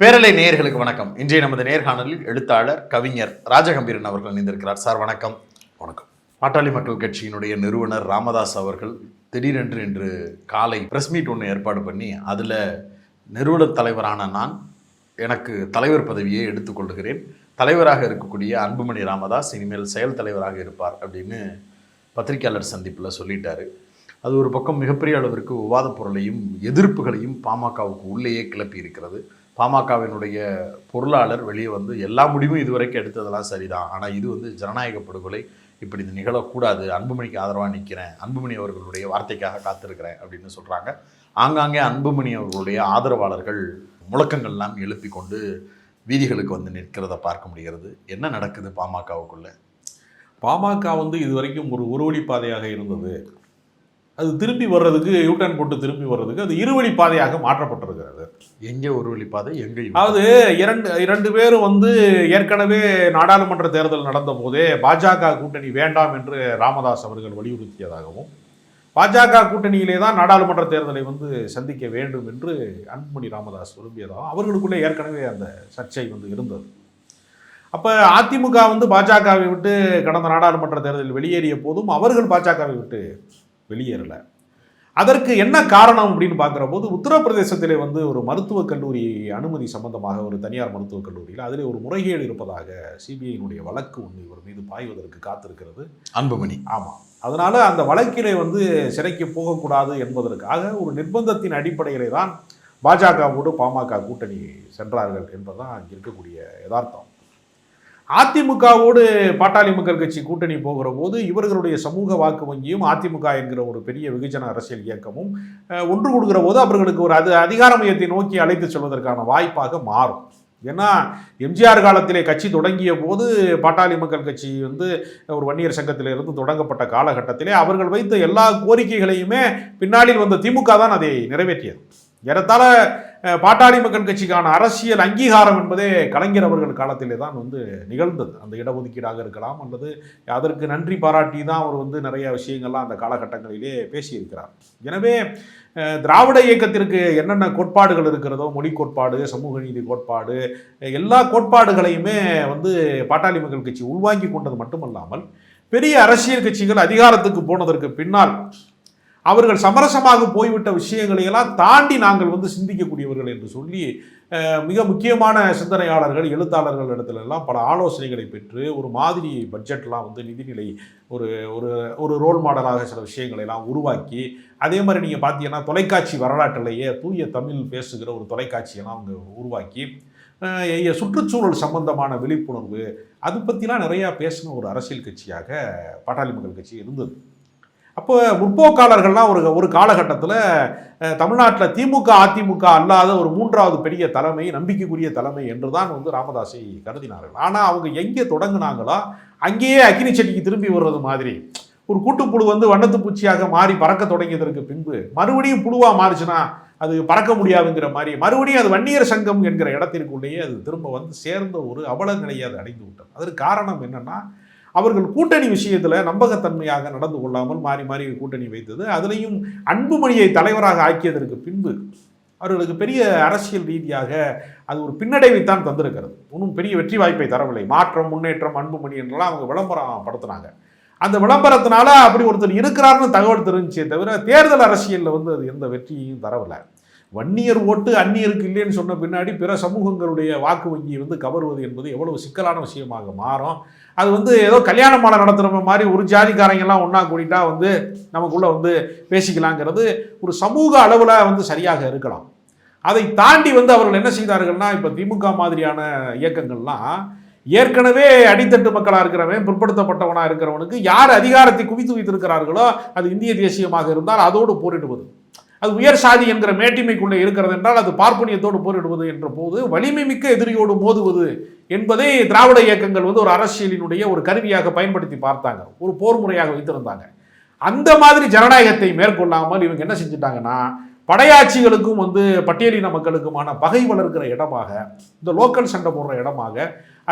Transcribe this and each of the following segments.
பேரலை நேயர்களுக்கு வணக்கம். இன்றைய நமது நேர்காணலில் எழுத்தாளர் கவிஞர் ராஜகம்பீரன் அவர்கள் இணைந்திருக்கிறார். சார் வணக்கம். வணக்கம். பாட்டாளி மக்கள் கட்சியினுடைய நிறுவனர் ராமதாஸ் அவர்கள் திடீரென்று இன்று காலை பிரஸ் மீட் ஒன்று ஏற்பாடு பண்ணி அதில் நிறுவனர் தலைவரான நான் எனக்கு தலைவர் பதவியை எடுத்துக்கொள்கிறேன் தலைவராக இருக்கக்கூடிய அன்புமணி ராமதாஸ் இனிமேல் செயல் தலைவராக இருப்பார் அப்படின்னு பத்திரிகையாளர் சந்திப்பில் சொல்லிட்டாரு. அது ஒரு பக்கம் மிகப்பெரிய அளவிற்கு விவாதப் பொருளையும் எதிர்ப்புகளையும் பாமகவுக்கு உள்ளேயே கிளப்பி இருக்கிறது. பாமகவினுடைய பொருளாளர் வெளியே வந்து எல்லா முடிவும் இதுவரைக்கும் எடுத்ததெல்லாம் சரிதான். ஆனால் இது வந்து ஜனநாயக படுகொலை. இப்படி இது நிகழக்கூடாது. அன்புமணிக்கு ஆதரவாக நிற்கிறேன் அன்புமணி அவர்களுடைய வார்த்தைக்காக காத்திருக்கிறேன் அப்படின்னு சொல்கிறாங்க ஆங்காங்கே அன்புமணி அவர்களுடைய ஆதரவாளர்கள் முழக்கங்கள்லாம் எழுப்பி கொண்டு வீதிகளுக்கு வந்து நிற்கிறத பார்க்க முடிகிறது. என்ன நடக்குது பாமகவுக்குள்ளே? பாமக வந்து இது வரைக்கும் ஒரு உருவழி பாதையாக இருந்தது. அது திரும்பி வர்றதுக்கு யூட்டர்ன் போட்டு திரும்பி வர்றதுக்கு அது இருவழி பாதையாக மாற்றப்பட்டிருக்கிறது. எங்கே ஒரு வழிப்பாதை எங்கே அதாவது இரண்டு இரண்டு பேரும் வந்து ஏற்கனவே நாடாளுமன்ற தேர்தல் நடந்த போதே பாஜக கூட்டணி வேண்டாம் என்று ராமதாஸ் அவர்கள் வலியுறுத்தியதாகவும் பாஜக கூட்டணியிலே தான் நாடாளுமன்ற தேர்தலை வந்து சந்திக்க வேண்டும் என்று அன்புமணி ராமதாஸ் விரும்பியதாகவும் அவர்களுக்குள்ளே ஏற்கனவே அந்த சர்ச்சை வந்து இருந்தது. அப்போ அதிமுக வந்து பாஜகவை விட்டு கடந்த நாடாளுமன்ற தேர்தலில் வெளியேறிய போதும் அவர்கள் பாஜகவை விட்டு வெளியேறலை. அதற்கு என்ன காரணம் அப்படின்னு பார்க்குற போது உத்தரப்பிரதேசத்திலே வந்து ஒரு மருத்துவக் கல்லூரி அனுமதி சம்பந்தமாக ஒரு தனியார் மருத்துவக் கல்லூரியில் அதிலே ஒரு முறைகேடு இருப்பதாக சிபிஐயினுடைய வழக்கு ஒன்று இவர் மீது பாய்வதற்கு காத்திருக்கிறது. அன்புமணி. ஆமாம் அதனால அந்த வழக்கிலே வந்து சிறைக்கு போகக்கூடாது என்பதற்காக ஒரு நிர்பந்தத்தின் அடிப்படையிலே தான் பாஜகவோடு பாமக கூட்டணி சென்றார்கள் என்பதுதான் அங்கே இருக்கக்கூடிய யதார்த்தம். அதிமுகவோடு பாட்டாளி மக்கள் கட்சி கூட்டணி போகிற போது இவர்களுடைய சமூக வாக்கு வங்கியும் அதிமுக என்கிற ஒரு பெரிய வெகுஜன அரசியல் இயக்கமும் ஒன்று கொடுக்கிற போது அவர்களுக்கு ஒரு அது அதிகார மையத்தை நோக்கி அழைத்து செல்வதற்கான வாய்ப்பாக மாறும். ஏன்னா எம்ஜிஆர் காலத்திலே கட்சி தொடங்கிய போது பாட்டாளி மக்கள் கட்சி வந்து ஒரு வன்னியர் சங்கத்திலிருந்து தொடங்கப்பட்ட காலகட்டத்திலே அவர்கள் வைத்த எல்லா கோரிக்கைகளையுமே பின்னாளில் வந்த திமுக தான் அதை நிறைவேற்றியது. ஏறத்தாழ பாட்டாளி மக்கள் கட்சிக்கான அரசியல் அங்கீகாரம் என்பதே கலைஞர் அவர்கள் காலத்திலே தான் வந்து நிகழ்ந்தது. அந்த இடஒதுக்கீடாக இருக்கலாம் அல்லது அதற்கு நன்றி பாராட்டி தான் அவர் வந்து நிறைய விஷயங்கள்லாம் அந்த காலகட்டங்களிலே பேசியிருக்கிறார். எனவே திராவிட இயக்கத்திற்கு என்னென்ன கோட்பாடுகள் இருக்கிறதோ மொழி கோட்பாடு சமூக நீதி கோட்பாடு எல்லா கோட்பாடுகளையுமே வந்து பாட்டாளி மக்கள் கட்சி உள்வாங்கி கொண்டது மட்டுமல்லாமல் பெரிய அரசியல் கட்சிகள் அதிகாரத்துக்கு போனதற்கு பின்னால் அவர்கள் சமரசமாக போய்விட்ட விஷயங்களை எல்லாம் தாண்டி நாங்கள் வந்து சிந்திக்கக்கூடியவர்கள் என்று சொல்லி மிக முக்கியமான சிந்தனையாளர்கள் எழுத்தாளர்கள் இடத்துல எல்லாம் பல ஆலோசனைகளை பெற்று ஒரு மாதிரி பட்ஜெட்லாம் வந்து நிதிநிலை ஒரு ஒரு ஒரு ரோல் மாடலாக சில விஷயங்களை எல்லாம் உருவாக்கி அதே மாதிரி நீங்கள் பார்த்தீங்கன்னா தொலைக்காட்சி வரலாற்றிலேயே தூய தமிழ் பேசுகிற ஒரு தொலைக்காட்சியெல்லாம் அவங்க உருவாக்கி சுற்றுச்சூழல் சம்பந்தமான விழிப்புணர்வு அது பற்றிலாம் நிறையா பேசின ஒரு அரசியல் கட்சியாக பாட்டாளி மக்கள் கட்சி இருந்தது. அப்போ முற்போக்காளர்கள்லாம் ஒரு ஒரு காலகட்டத்தில் தமிழ்நாட்டில் திமுக அதிமுக அல்லாத ஒரு மூன்றாவது பெரிய தலைமை நம்பிக்கைக்குரிய தலைமை என்று தான் வந்து ராமதாஸை கருதினார்கள். ஆனால் அவங்க எங்கே தொடங்கினாங்களோ அங்கேயே அக்னி செடிக்கு திரும்பி வர்றது மாதிரி. ஒரு கூட்டுப்புழு வந்து வண்ணத்து பூச்சியாக மாறி பறக்க தொடங்கியதற்கு பின்பு மறுபடியும் புழுவாக மாறுச்சுன்னா அது பறக்க முடியாதுங்கிற மாதிரி மறுபடியும் அது வன்னியர் சங்கம் என்கிற இடத்திற்குள்ளேயே அது திரும்ப வந்து சேர்ந்த ஒரு அவல நிலையை அது அடைந்து விட்டது. அதற்கு காரணம் என்னென்னா அவர்கள் கூட்டணி விஷயத்தில் நம்பகத்தன்மையாக நடந்து கொள்ளாமல் மாறி மாறி கூட்டணி வைத்தது. அதுலேயும் அன்புமணியை தலைவராக ஆக்கியதற்கு பின்பு அவர்களுக்கு பெரிய அரசியல் ரீதியாக அது ஒரு பின்னடைவைத்தான் தந்திருக்கிறது. ஒன்றும் பெரிய வெற்றி வாய்ப்பை தரவில்லை. மாற்றம் முன்னேற்றம் அன்புமணி என்றெல்லாம் அவங்க விளம்பரம் படுத்துனாங்க அந்த விளம்பரத்தினால அப்படி ஒருத்தர் இருக்கிறாருன்னு தகவல் தெரிஞ்சே தவிர தேர்தல் அரசியலில் வந்து அது எந்த வெற்றியையும் தரவில்லை. வன்னியர் ஓட்டு அந்நியருக்கு இல்லைன்னு சொன்ன பின்னாடி பிற சமூகங்களுடைய வாக்கு வங்கியை வந்து கவருவது என்பது எவ்வளவு சிக்கலான விஷயமாக மாறும். அது வந்து ஏதோ கல்யாண மாலை நடத்துகிற மாதிரி ஒரு ஜாதிக்காரங்கெல்லாம் ஒன்றா கூட்டிட்டா வந்து நமக்குள்ளே வந்து பேசிக்கலாங்கிறது ஒரு சமூக அளவில் வந்து சரியாக இருக்கலாம். அதை தாண்டி வந்து அவர்கள் என்ன செய்தார்கள்னா இப்போ திமுக மாதிரியான இயக்கங்கள்லாம் ஏற்கனவே அடித்தட்டு மக்களாக இருக்கிறவன் பிற்படுத்தப்பட்டவனாக இருக்கிறவனுக்கு யார் அதிகாரத்தை குவித்து வைத்திருக்கிறார்களோ அது இந்திய தேசியமாக இருந்தால் அதோடு போரிடுவது. அது உயர் சாதி என்கிற மேட்டிமைக்குள்ளே இருக்கிறது என்றால் அது பார்ப்பனியத்தோடு போரிடுவது என்ற போது வலிமை மிக்க எதிரியோடு மோதுவது என்பதை திராவிட இயக்கங்கள் வந்து ஒரு அரசியலினுடைய ஒரு கருவியாக பயன்படுத்தி பார்த்தாங்க. ஒரு போர் முறையாக வைத்திருந்தாங்க. அந்த மாதிரி ஜனநாயகத்தை மேற்கொள்ளாமல் இவங்க என்ன செஞ்சுட்டாங்கன்னா படையாட்சிகளுக்கும் வந்து பட்டியலின மக்களுக்குமான பகை வளர்க்கிற இடமாக இந்த லோக்கல் சண்டை போடுற இடமாக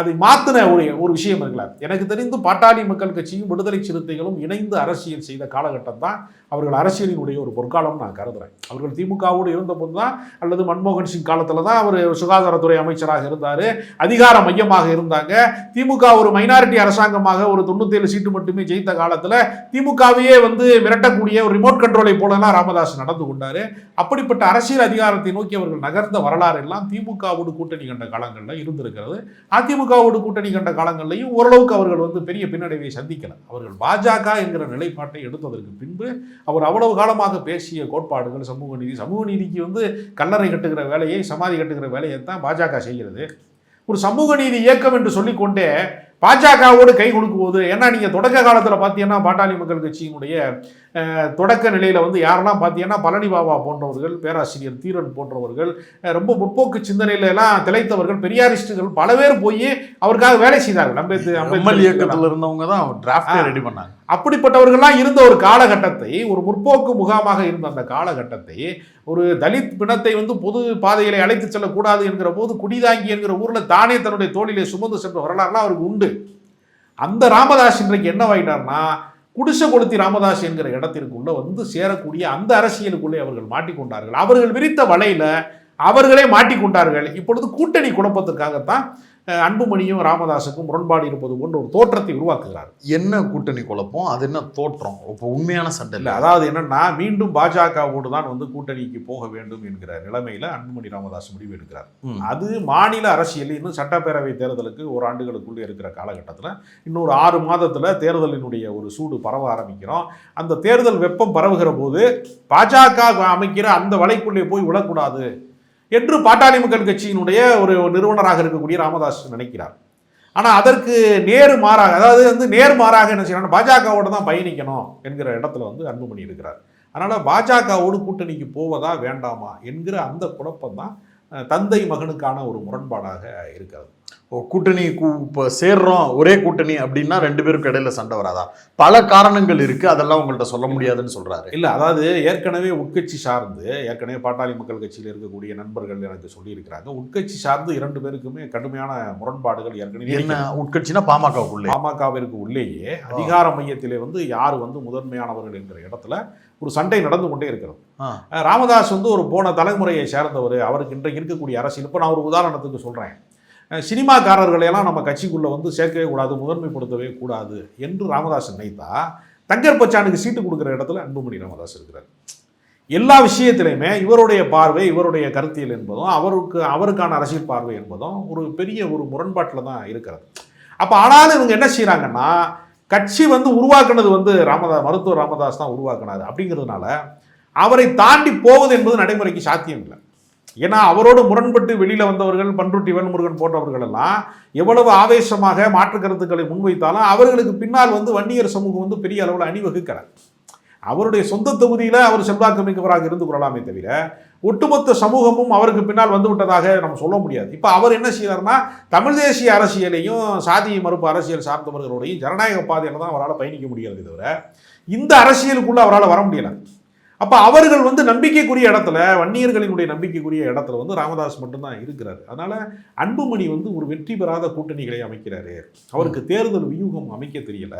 அதை மாத்தின ஒரு ஒரு விஷயம் இருக்கலாம் எனக்கு தெரிந்து பாட்டாளி மக்கள் கட்சியும் விடுதலை சிறுத்தைகளும் இணைந்து அரசியல் செய்த காலகட்டம் தான் அவர்கள் அரசியலினுடைய ஒரு பொற்காலம் நான் கருதுறேன். அவர்கள் திமுகவோடு இருந்தபோது தான் அல்லது மன்மோகன் சிங் காலத்தில் தான் அவர் சுகாதாரத்துறை அமைச்சராக இருந்தார் அதிகார மையமாக இருந்தாங்க. திமுக ஒரு மைனாரிட்டி அரசாங்கமாக ஒரு தொண்ணூத்தேழு சீட்டு மட்டுமே ஜெயித்த காலத்தில் திமுகவையே வந்து மிரட்டக்கூடிய ஒரு ரிமோட் கண்ட்ரோலை போலலாம் ராமதாஸ் நடந்து கொண்டார். அப்படிப்பட்ட அரசியல் அதிகாரத்தை நோக்கி அவர்கள் நகர்ந்த வரலாறு எல்லாம் திமுகவோடு கூட்டணி கண்ட காலங்களில் இருந்திருக்கிறது. திமுகவோடு கூட்டணி கண்ட காலங்களிலையும் ஓரளவுக்கு அவர்கள் வந்து பெரிய பின்னடைவை சந்திக்கலை. அவர்கள் பாஜக என்கிற நிலைப்பாட்டை எடுத்ததற்கு பின்பு அவர் அவ்வளவு காலமாக பேசிய கோட்பாடுகள் சமூக நீதி சமூக நீதிக்கு வந்து கல்லறை கட்டுகிற வேலையை சமாதி கட்டுகிற வேலையை தான் பாஜக செய்கிறது. ஒரு சமூக நீதி இயக்கம் என்று சொல்லிக்கொண்டே பாஜகவோடு கை கொடுக்கும் போது ஏன்னா நீங்கள் தொடக்க காலத்தில் பார்த்தீங்கன்னா பாட்டாளி மக்கள் கட்சியினுடைய தொடக்க நிலையில் வந்து யாரெல்லாம் பார்த்தீங்கன்னா பழனி பாபா போன்றவர்கள் பேராசிரியர் தீரன் போன்றவர்கள் ரொம்ப முற்போக்கு சிந்தனையில எல்லாம் திளைத்தவர்கள் பெரியாரிஸ்டுகள் பல பேர் போய் அவருக்காக வேலை செய்தார்கள். அம்பேத்கர் அம்பேத்கர் இயக்கத்தில் இருந்தவங்க தான் டிராஃப்டே. ரெடி பண்ணாங்க. அப்படிப்பட்டவர்கள்லாம் இருந்த ஒரு காலகட்டத்தை ஒரு முற்போக்கு முகாமாக இருந்த அந்த காலகட்டத்தை ஒரு தலித் பிணத்தை வந்து பொது பாதைகளை அழைத்து செல்லக்கூடாது என்கிற போது குடிதாங்கி என்கிற ஊரில் தானே தன்னுடைய தோளிலே சுமந்து சென்ற வரலாறுலாம் அவருக்கு உண்டு. அந்த ராமதாஸ் இன்றைக்கு என்னவாயிட்டார்னா குடிசை கொளுத்தி ராமதாஸ் என்கிற இடத்திற்குள்ளே வந்து சேரக்கூடிய அந்த அரசியலுக்குள்ளே அவர்கள் மாட்டிக்கொண்டார்கள். அவர்கள் விரித்த வலையில் அவர்களே மாட்டிக்கொண்டார்கள். இப்பொழுது கூட்டணி குழப்பத்திற்காகத்தான் அன்புமணியும் ராமதாஸுக்கும் முரண்பாடு இருப்பது போன்ற ஒரு தோற்றத்தை உருவாக்குகிறார் என்ன கூட்டணி குழப்பம்? அது என்ன தோற்றம்? இப்போ உண்மையான சண்டை இல்ல அதாவது என்னன்னா மீண்டும் பாஜகவோடு தான் வந்து கூட்டணிக்கு போக வேண்டும் என்கிற நிலைமையில அன்புமணி ராமதாஸ் முடிவு எடுக்கிறார். அது மாநில அரசியல் இன்னும் சட்டப்பேரவை தேர்தலுக்கு ஒரு ஆண்டுகளுக்குள்ளே இருக்கிற காலகட்டத்தில் இன்னொரு ஆறு மாதத்துல தேர்தலினுடைய ஒரு சூடு பரவ ஆரம்பிக்கிறோம். அந்த தேர்தல் வெப்பம் பரவுகிற போது பாஜக அமைக்கிற அந்த வலைக்குள்ளே போய் விழக்கூடாது. என்று பாட்டாளி மக்கள் கட்சியினுடைய ஒரு நிறுவனராக இருக்கக்கூடிய ராமதாஸ் நினைக்கிறார். ஆனால் அதற்கு நேர் மாறாக அதாவது வந்து நேர் மாறாக என்ன செய்யணும் பாஜகவோடு தான் பயணிக்கணும் என்கிற இடத்துல வந்து அன்புமணி இருக்கிறார். அதனால் பாஜகவோடு கூட்டணிக்கு போவதா வேண்டாமா என்கிற அந்த குழப்பம் தான் தந்தை மகனுக்கான ஒரு முரண்பாடாக இருக்கிறது. கூட்டணி இப்போ சேர்றோம் ஒரே கூட்டணி அப்படின்னா ரெண்டு பேருக்கு இடையில சண்டை வராதா? பல காரணங்கள் இருக்கு அதெல்லாம் உங்கள்ட்ட சொல்ல முடியாதுன்னு சொல்றாரு. இல்ல அதாவது ஏற்கனவே உட்கட்சி சார்ந்து ஏற்கனவே பாட்டாளி மக்கள் கட்சியில் இருக்கக்கூடிய நண்பர்கள் எனக்கு சொல்லியிருக்கிறாங்க. உட்கட்சி சார்ந்து இரண்டு பேருக்குமே கடுமையான முரண்பாடுகள் ஏற்கனவே என்ன உட்கட்சினா பாமகவுக்குள்ளே? பாமகவிற்கு உள்ளேயே. அதிகார மையத்திலே வந்து யார் வந்து முதன்மையானவர்கள் என்கிற இடத்துல ஒரு சண்டை நடந்து கொண்டே இருக்கிறது. ராமதாஸ் வந்து ஒரு போன தலைமுறையை சேர்ந்தவர். அவருக்கு இன்றைக்கு இருக்கக்கூடிய அரசியல். இப்போ நான் ஒரு உதாரணத்துக்கு சொல்கிறேன் சினிமாக்காரர்களையெல்லாம் நம்ம கட்சிக்குள்ளே வந்து சேர்க்கவே கூடாது முதன்மைப்படுத்தவே கூடாது என்று ராமதாஸ் நினைத்தா தங்கர் பச்சானுக்கு சீட்டு கொடுக்குற இடத்துல அன்புமணி ராமதாஸ் இருக்கிறார். எல்லா விஷயத்திலையுமே இவருடைய பார்வை இவருடைய கருத்தியல் என்பதும் அவருக்கு அவருக்கான அரசியல் பார்வை என்பதும் ஒரு பெரிய ஒரு முரண்பாட்டில் தான் இருக்கிறது. அப்போ ஆனாலும் இவங்க என்ன செய்கிறாங்கன்னா கட்சி வந்து உருவாக்குனது வந்து ராமதாஸ் மருத்துவர் ராமதாஸ் தான் உருவாக்குனார். அப்படிங்கிறதுனால அவரை தாண்டி போவது என்பது நடைமுறைக்கு சாத்தியம் இல்லை ஏன்னா அவரோடு முரண்பட்டு வெளியில் வந்தவர்கள் பன்ருட்டி வேல்முருகன் போன்றவர்கள் எல்லாம் எவ்வளவு ஆவேசமாக மாற்று கருத்துக்களை முன்வைத்தாலும் அவர்களுக்கு பின்னால் வந்து வன்னியர் சமூகம் வந்து பெரிய அளவில் அணிவகுக்கிறார் அவருடைய சொந்த தொகுதியில் அவர் செல்வாக்கு மிக்கவராக இருந்து கொள்ளலாமே தவிர ஒட்டுமொத்த சமூகமும் அவருக்கு பின்னால் வந்து விட்டதாக நம்ம சொல்ல முடியாது. இப்போ அவர் என்ன செய்யறாருன்னா தமிழ் தேசிய அரசியலையும் சாதி மறுப்பு அரசியல் சார்ந்தவர்களோடையும் ஜனநாயக பாதையில் தான் அவரால் பயணிக்க முடியாது தவிர இந்த அரசியலுக்குள்ளே அவரால் வர முடியலை. அப்போ அவர்கள் வந்து நம்பிக்கைக்குரிய இடத்துல வன்னியர்களினுடைய நம்பிக்கைக்குரிய இடத்துல வந்து ராமதாஸ் மட்டும்தான் இருக்கிறார். அதனால அன்புமணி வந்து ஒரு வெற்றி பெறாத கூட்டணிகளை அமைக்கிறாரு. அவருக்கு தேர்தல் வியூகம் அமைக்க தெரியல.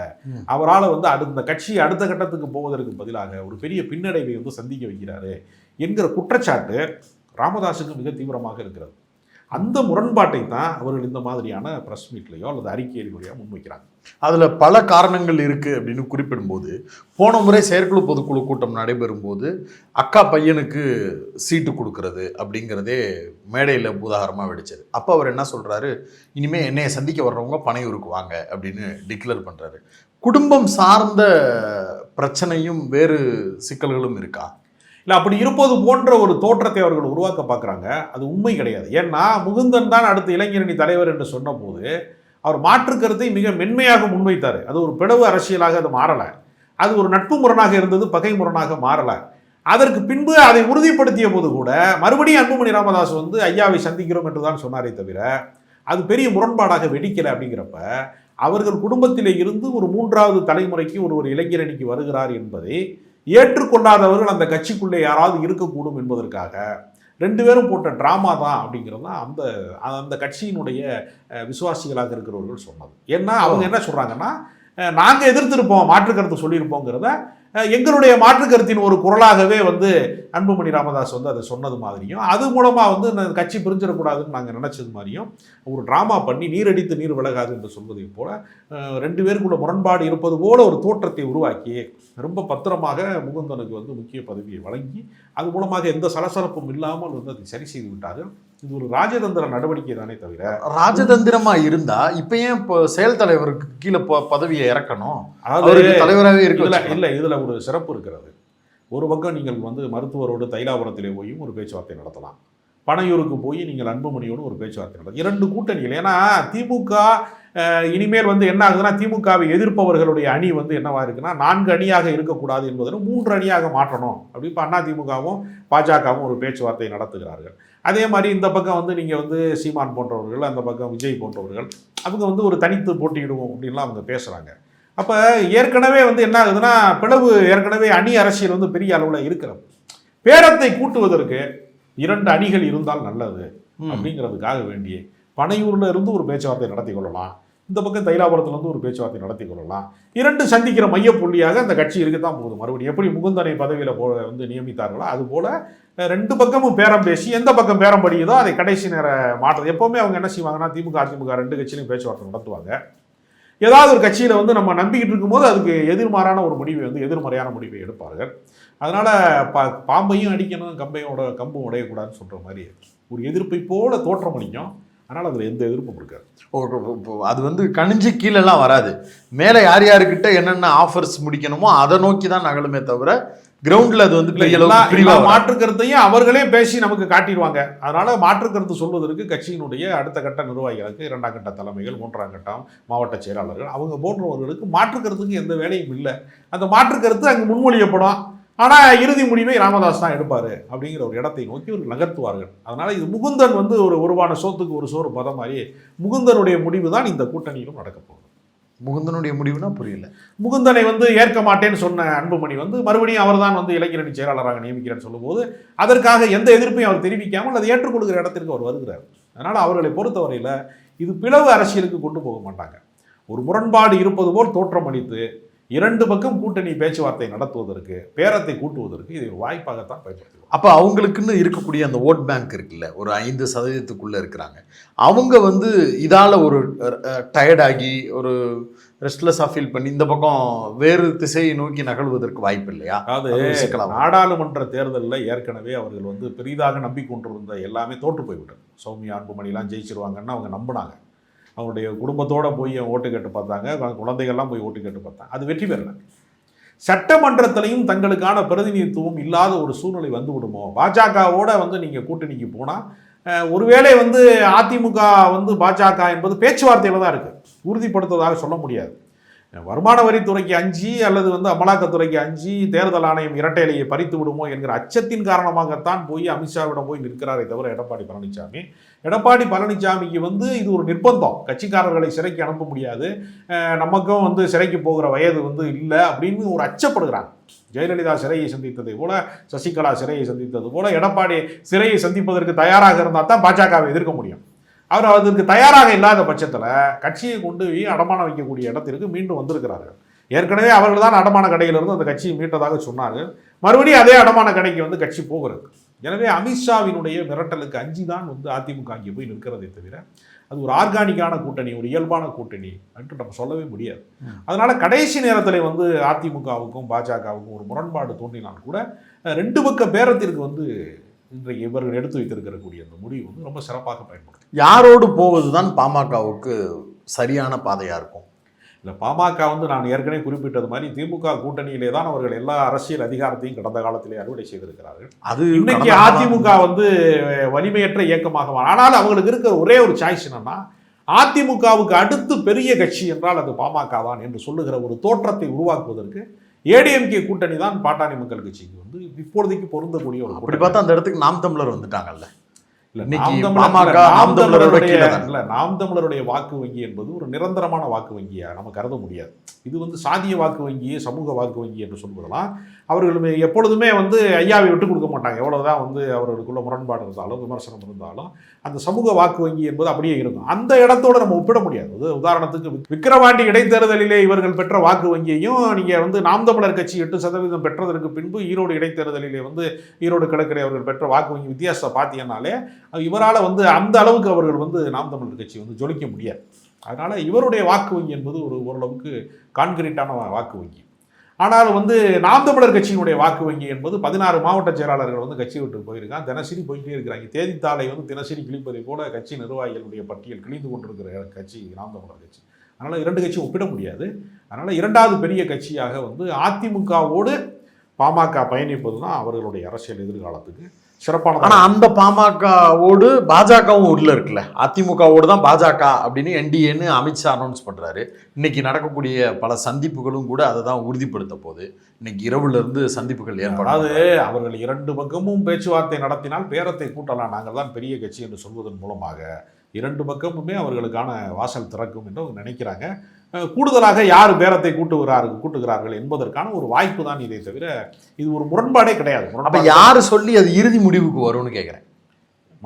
அவரால் வந்து அடுத்த கட்சி அடுத்த கட்டத்துக்கு போவதற்கு பதிலாக ஒரு பெரிய பின்னடைவை வந்து சந்திக்க வைக்கிறாரு என்கிற குற்றச்சாட்டு ராமதாஸுக்கு மிக தீவிரமாக இருக்கிறது. அந்த முரண்பாட்டை தான் அவர்கள் இந்த மாதிரியான ப்ரெஸ் மீட்லையோ அல்லது அறிக்கையிலையோ முன்வைக்கிறாங்க. அதில் பல காரணங்கள் இருக்குது அப்படின்னு குறிப்பிடும்போது போன முறை செயற்குழு பொதுக்குழு கூட்டம் நடைபெறும் போது அக்கா பையனுக்கு சீட்டு கொடுக்கறது அப்படிங்கிறதே மேடையில் பூதாகரமாக வெடிச்சது. அப்போ அவர் என்ன சொல்கிறாரு இனிமேல் என்னையை சந்திக்க வர்றவங்க பனையூருக்கு வாங்க அப்படின்னு டிக்ளேர் பண்ணுறாரு குடும்பம் சார்ந்த பிரச்சனையும் வேறு சிக்கல்களும் இருக்கா? இல்லை அப்படி இருப்பது போன்ற ஒரு தோற்றத்தை அவர்கள் உருவாக்க பார்க்குறாங்க. அது உண்மை கிடையாது. ஏன்னா முகுந்தன் தான் அடுத்த இளைஞரணி தலைவர் என்று சொன்னபோது அவர் மாற்று கருத்தை மிக மென்மையாக முன்வைத்தார். அது ஒரு பிளவு அரசியலாக அது மாறலை. அது ஒரு நட்பு முரணாக இருந்தது பகை முரணாக மாறலை. அதற்கு பின்பு அதை உறுதிப்படுத்திய போது கூட மறுபடியும் அன்புமணி ராமதாஸ் வந்து ஐயாவை சந்திக்கிறோம் என்று தான் சொன்னாரே தவிர அது பெரிய முரண்பாடாக வெடிக்கலை அப்படிங்கிறப்ப அவர்கள் குடும்பத்திலே இருந்து ஒரு மூன்றாவது தலைமுறைக்கு ஒரு ஒரு இளைஞரணிக்கு வருகிறார் என்பதை ஏற்றுக்கொள்ளாதவர்கள் அந்த கட்சிக்குள்ளே யாராவது இருக்கக்கூடும் என்பதற்காக ரெண்டு பேரும் போட்ட ட்ராமா தான் அப்படிங்கிறது தான் அந்த அந்த கட்சியினுடைய விசுவாசிகளாக இருக்கிறவர்கள் சொன்னது. ஏன்னா அவங்க என்ன சொல்கிறாங்கன்னா நாங்கள் எதிர்த்திருப்போம் மாற்று கருத்து சொல்லியிருப்போங்கிறத எங்களுடைய மாற்று கருத்தின் ஒரு குரலாகவே வந்து அன்புமணி ராமதாஸ் வந்து அதை சொன்னது மாதிரியும் அது மூலமாக வந்து கட்சி பிரிஞ்சிடக்கூடாதுன்னு நாங்கள் நினச்சது மாதிரியும் ஒரு ட்ராமா பண்ணி நீரடித்து நீர் விலகாது என்று சொல்வதை போல ரெண்டு பேருக்குள்ள முரண்பாடு இருப்பது போல ஒரு தோற்றத்தை உருவாக்கி ரொம்ப பத்திரமாக முகுந்தனுக்கு வந்து முக்கிய பதவியை வழங்கி அது மூலமாக எந்த சலசலப்பும் இல்லாமல் வந்து அதை சரி செய்து விட்டார்கள். இது ஒரு ராஜதந்திர நடவடிக்கை தானே தவிர. ராஜதந்திரமா இருந்தா இப்ப ஏன் இப்போ செயல் தலைவருக்கு கீழே பதவியை இறக்கணும்? அதாவது தலைவராகவே இருக்க இதுல வச்சுக்கலாம். இல்ல இதுல ஒரு சிறப்பு இருக்கிறது. ஒரு பக்கம் நீங்கள் வந்து மருத்துவரோடு தைலாபுரத்திலே போயும் ஒரு பேச்சுவார்த்தை நடத்தலாம். பனையூருக்கு போய் நீங்கள் அன்புமணியோடு ஒரு பேச்சுவார்த்தை நடத்தலாம். இரண்டு கூட்டணிகள். ஏன்னா திமுக இனிமேல் வந்து என்ன ஆகுதுன்னா திமுகவை எதிர்ப்பவர்களுடைய அணி வந்து என்னவா இருக்குன்னா நான்கு அணியாக இருக்கக்கூடாது என்பதில் மூன்று அணியாக மாற்றணும் அப்படி இப்போ அண்ணா திமுகவும் பாஜகவும் ஒரு பேச்சுவார்த்தை நடத்துகிறார்கள். அதே மாதிரி இந்த பக்கம் வந்து நீங்கள் வந்து சீமான் போன்றவர்கள் அந்த பக்கம் விஜய் போன்றவர்கள் அவங்க வந்து ஒரு தனித்து போட்டியிடுவோம் அப்படின்லாம் அவங்க பேசுகிறாங்க அப்போ ஏற்கனவே வந்து என்ன ஆகுதுன்னா பிளவு ஏற்கனவே அணி அரசியல் வந்து பெரிய அளவில் இருக்கிறது. பேரத்தை கூட்டுவதற்கு இரண்டு அணிகள் இருந்தால் நல்லது. அப்படிங்கிறதுக்காக வேண்டியே. பனையூர்ல இருந்து ஒரு பேச்சுவார்த்தை நடத்தி கொள்ளலாம். இந்த பக்கம் தைலாபுரத்துலேருந்து ஒரு பேச்சுவார்த்தை நடத்தி கொள்ளலாம். இரண்டு சந்திக்கிற மையப்புள்ளியாக அந்த கட்சி இருக்கத்தான் போகுது மறுபடியும் எப்படி முகுந்தனை பதவியில் போ வந்து நியமித்தார்களோ அதுபோல் ரெண்டு பக்கமும் பேரம் பேசி எந்த பக்கம் பேரம் படியுதோ அதை கடைசி நேர மாற்றது. எப்போவுமே அவங்க என்ன செய்வாங்கன்னா திமுக அதிமுக ரெண்டு கட்சியிலும் பேச்சுவார்த்தை நடத்துவாங்க. ஏதாவது ஒரு கட்சியில் வந்து நம்ம நம்பிக்கிட்டு இருக்கும்போது அதுக்கு எதிர்மாறான ஒரு முடிவை வந்து எதிர்மறையான முடிவை எடுப்பார்கள். அதனால் பா பாம்பையும் அடிக்கணும் கம்பையும் உட கம்பும் உடையக்கூடாதுன்னு சொல்கிற மாதிரி ஒரு எதிர்ப்பை போல தோற்றம் அதனால் அதில் எந்த எதிர்ப்பும் இருக்காது அது வந்து கணிஞ்சு கீழெல்லாம் வராது. மேலே யார் யாருக்கிட்ட என்னென்ன ஆஃபர்ஸ் முடிக்கணுமோ அதை நோக்கி தான் நகலுமே தவிர கிரவுண்டில் அது வந்து பெரிய. மாற்று கருத்தையும் அவர்களே பேசி நமக்கு காட்டிடுவாங்க. அதனால மாற்று கருத்து சொல்வதற்கு கட்சியினுடைய அடுத்த கட்ட நிர்வாகிகளுக்கு இரண்டாம் கட்ட தலைமைகள் மூன்றாம் கட்டம் மாவட்ட செயலாளர்கள் அவங்க போன்றவர்களுக்கு மாற்று கருத்துக்கு எந்த வேலையும் இல்லை. அந்த மாற்று கருத்து அங்கு முன்மொழியப்படும். ஆனால் இறுதி முடிவை ராமதாஸ் தான் எடுப்பார் அப்படிங்கிற ஒரு இடத்தை நோக்கி ஒரு நகர்த்துவார்கள். அதனால இது முகுந்தன் வந்து ஒரு உருவான சோத்துக்கு ஒரு சோறு பதம் மாதிரி முகுந்தனுடைய முடிவு தான் இந்த கூட்டணியிலும் நடக்கப் போகுது. முகுந்தனுடைய முடிவுனா புரியல. முகுந்தனை வந்து ஏற்க மாட்டேன்னு சொன்ன அன்புமணி வந்து மறுபடியும் அவர்தான் வந்து இளைஞரணி செயலாளராக நியமிக்கிறேன்னு சொல்லும்போது அதற்காக எந்த எதிர்ப்பையும் அவர் தெரிவிக்காமல் அதை ஏற்றுக்கொள்கிற இடத்திற்கு அவர் வருகிறார். அதனால் அவர்களை பொறுத்தவரையில் இது பிளவு அரசியலுக்கு கொண்டு போக மாட்டாங்க. ஒரு முரண்பாடு இருப்பது போல் தோற்றமளித்து இரண்டு பக்கம் கூட்டணி பேச்சுவார்த்தை நடத்துவதற்கு பேரத்தை கூட்டுவதற்கு இதை ஒரு வாய்ப்பாகத்தான் பயன்படுத்துவோம் அப்போ அவங்களுக்குன்னு இருக்கக்கூடிய அந்த ஓட் பேங்க் இருக்குல்ல ஒரு ஐந்து சதவீதத்துக்குள்ளே இருக்கிறாங்க. அவங்க வந்து இதால் ஒரு டயர்டாகி ஒரு ரெஸ்ட்லெஸ்ஸாக ஃபீல் பண்ணி இந்த பக்கம் வேறு திசையை நோக்கி நகழ்வதற்கு வாய்ப்பு இல்லையா? அதாவது அது. நாடாளுமன்ற தேர்தலில் ஏற்கனவே அவர்கள் வந்து பெரிதாக நம்பிக்கொண்டிருந்த எல்லாமே தோற்று போய்விட்டது. சௌமியா அன்புமணிலாம் ஜெயிச்சிருவாங்கன்னு அவங்க நம்பினாங்க. அவங்களுடைய குடும்பத்தோடு போய் ஓட்டு கேட்டு பார்த்தாங்க. குழந்தைகள்லாம் போய் ஓட்டு கேட்டு பார்த்தாங்க. அது வெற்றி பெறல. சட்டமன்றத்திலையும் தங்களுக்கான பிரதிநிதித்துவம் இல்லாத ஒரு சூழ்நிலை வந்து விடுமோ? பாஜகவோட வந்து நீங்கள் கூட்டணிக்கு போனால் ஒருவேளை வந்து அதிமுக வந்து பாஜக என்பது பேச்சுவார்த்தையில் தான் இருக்குது உறுதிப்படுத்துவதாக சொல்ல முடியாது. வருமான வரித்துறைக்கு அஞ்சு அல்லது வந்து அமலாக்கத்துறைக்கு அஞ்சு தேர்தல் ஆணையம் இரட்டையிலேயே பறித்து விடுமோ என்கிற அச்சத்தின் காரணமாகத்தான் போய் அமித்ஷாவிடம் போய் நிற்கிறாரே தவிர எடப்பாடி பழனிசாமி எடப்பாடி பழனிசாமிக்கு வந்து இது ஒரு நிர்பந்தம். கட்சிக்காரர்களை சிறைக்கு அனுப்ப முடியாது. நமக்கும் வந்து சிறைக்கு போகிற வயது வந்து இல்லை அப்படின்னு ஒரு அச்சப்படுகிறாங்க. ஜெயலலிதா சிறையை சந்தித்ததை போல சசிகலா சிறையை சந்தித்தது போல எடப்பாடி சிறையை சந்திப்பதற்கு தயாராக இருந்தால் தான் பாஜகவை எதிர்க்க முடியும். அவர் அதற்கு தயாராக இல்லாத பட்சத்தில் கட்சியை கொண்டு போய் அடமானம் வைக்கக்கூடிய இடத்திற்கு மீண்டும் வந்திருக்கிறார்கள். ஏற்கனவே அவர்கள் தான் அடமான கடையிலிருந்து அந்த கட்சியை மீட்டதாக சொன்னார்கள். மறுபடியும் அதே அடமான கடைக்கு வந்து கட்சி போகிறது. எனவே அமித்ஷாவினுடைய மிரட்டலுக்கு அஞ்சி தான் வந்து அதிமுக அங்கே போய் நிற்கிறதை தவிர அது ஒரு ஆர்கானிக்கான கூட்டணி ஒரு இயல்பான கூட்டணி என்று நம்ம சொல்லவே முடியாது. அதனால கடைசி நேரத்தில் வந்து அதிமுகவுக்கும் பாஜகவுக்கும் ஒரு முரண்பாடு தோன்றினால் கூட ரெண்டு பக்க பேரத்திற்கு வந்து இன்றைக்கு இவர்கள் எடுத்து வைத்திருக்கக்கூடிய அந்த முடிவு வந்து ரொம்ப சிறப்பாக பயன்படும் யாரோடு போவது தான் பாமகவுக்கு சரியான பாதையாக இருக்கும்? இல்லை பாமக வந்து நான் ஏற்கனவே குறிப்பிட்டது மாதிரி திமுக கூட்டணியிலே தான் அவர்கள் எல்லா அரசியல் அதிகாரத்தையும் கடந்த காலத்திலே அறுவடை செய்திருக்கிறார்கள். அது இன்னைக்கு அதிமுக வந்து வலிமையற்ற இயக்கமாக ஆனால் அவங்களுக்கு இருக்கிற ஒரே ஒரு சாய்ஸ் என்னன்னா அதிமுகவுக்கு அடுத்து பெரிய கட்சி என்றால் அது பாமக தான் என்று சொல்லுகிற ஒரு தோற்றத்தை உருவாக்குவதற்கு ஏடிஎம்கே கூட்டணி தான் பாட்டாளி மக்கள் கட்சிக்கு வந்து இப்பொழுதைக்கு பொருந்தக்கூடிய ஒரு அப்படி. பார்த்தா அந்த இடத்துக்கு நாம் தமிழர் வந்துட்டாங்கல்ல? நாம் தமிழருடைய வாக்கு வங்கி என்பது ஒரு நிரந்தரமான வாக்கு வங்கியா? நம்ம கருத முடியாது. இது வந்து சாதிய வாக்கு வங்கி சமூக வாக்கு வங்கி என்று சொல்வதெல்லாம் அவர்கள் எப்பொழுதுமே வந்து ஐயாவை விட்டு கொடுக்க மாட்டாங்க. எவ்வளோதான் வந்து அவர்களுக்குள்ள முரண்பாடு இருந்தாலும் விமர்சனம் இருந்தாலும் அந்த சமூக வாக்கு வங்கி என்பது அப்படியே இருக்கும். அந்த இடத்தோட நம்ம ஒப்பிட முடியாது. உதாரணத்துக்கு விக்கிரவாண்டி இடைத்தேர்தலிலே இவர்கள் பெற்ற வாக்கு வங்கியையும் நீங்கள் வந்து நாம் தமிழர் கட்சி எட்டு சதவீதம் பெற்றதற்கு பின்பு ஈரோடு இடைத்தேர்தலிலே வந்து ஈரோடு கிழக்கிலே அவர்கள் பெற்ற வாக்கு வங்கி வித்தியாசத்தை பார்த்தீங்கன்னாலே இவரால் வந்து அந்த அளவுக்கு அவர்கள் வந்து நாம் தமிழர் கட்சி வந்து ஜொலிக்க முடியாது. அதனால் இவருடைய வாக்கு வங்கி என்பது ஒரு ஓரளவுக்கு கான்கிரீட்டான வாக்கு வங்கி. ஆனால் வந்து நாம் தமிழர் கட்சியினுடைய வாக்கு வங்கி என்பது பதினாறு மாவட்ட செயலாளர்கள் வந்து கட்சி விட்டு போயிருக்காங்க. தினசரி போயிட்டே இருக்கிறாங்க. தேதித்தாளை வந்து தினசரி கிழிப்பதை போல கட்சி நிர்வாகிகளுடைய பட்டியல் கிழிந்து கொண்டிருக்கிற கட்சி நாம் தமிழர் கட்சி. அதனால் இரண்டு கட்சியும் ஒப்பிட முடியாது. அதனால் இரண்டாவது பெரிய கட்சியாக வந்து அதிமுகவோடு பாமக பயணிப்பது தான் அவர்களுடைய அரசியல் எதிர்காலத்துக்கு சிறப்பான ஆனா அந்த பாமகவோடு பாஜகவும் உள்ள இருக்குல்ல. அதிமுகவோடு தான் பாஜக அப்படின்னு என்டிஏன்னு அமித்ஷா அனௌன்ஸ் பண்றாரு. இன்னைக்கு நடக்கக்கூடிய பல சந்திப்புகளும் கூட அதை தான் உறுதிப்படுத்த போகுது. இன்னைக்கு இரவுல இருந்து சந்திப்புகள் அதாவது ஏற்படாது அவர்கள் இரண்டு பக்கமும் பேச்சுவார்த்தை நடத்தினால் பேரத்தை கூட்டலாம். நாங்கள் தான் பெரிய கட்சி என்று சொல்வதன் மூலமாக இரண்டு பக்கமுமே அவர்களுக்கான வாசல் திறக்கும் என்று அவங்க நினைக்கிறாங்க கூடுதலாக யார் பேரத்தை கூட்டுகிறார்கள் கூட்டுகிறார்கள் என்பதற்கான ஒரு வாய்ப்பு தான் இதை தவிர இது ஒரு முரண்பாடே கிடையாது. அப்ப யாரு சொல்லி அது இறுதி முடிவுக்கு வரும்னு கேட்குறேன்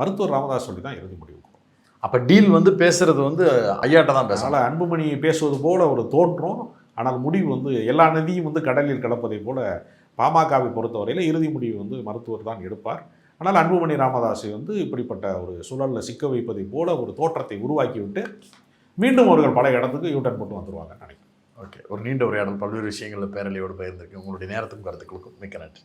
மருத்துவர் ராமதாஸ் சொல்லி தான் இறுதி முடிவு வரும். அப்ப டீல் வந்து பேசுறது வந்து ஐயாட்ட தான் பேசலாம் அன்புமணி பேசுவது போல ஒரு தோன்றும் ஆனால் முடிவு வந்து எல்லா நதியும் வந்து கடலில் கலப்பதை போல பாமகவை பொறுத்தவரையில் இறுதி முடிவு வந்து மருத்துவர் தான் எடுப்பார். ஆனால் அன்புமணி ராமதாஸை வந்து இப்படிப்பட்ட ஒரு சூழலில் சிக்க வைப்பதை போல ஒரு தோற்றத்தை உருவாக்கிவிட்டு மீண்டும் அவர்கள் பல இடத்துக்கு யூட்டன் போட்டு வந்துருவாங்க நினைக்கிறேன். ஓகே. ஒரு நீண்ட உரையாடல். பல்வேறு விஷயங்களில் பேரலையோடு பகிர்ந்திருக்கு உங்களுடைய நேரத்துக்கும் கருத்துக்களுக்கும் மிக்க நன்றி.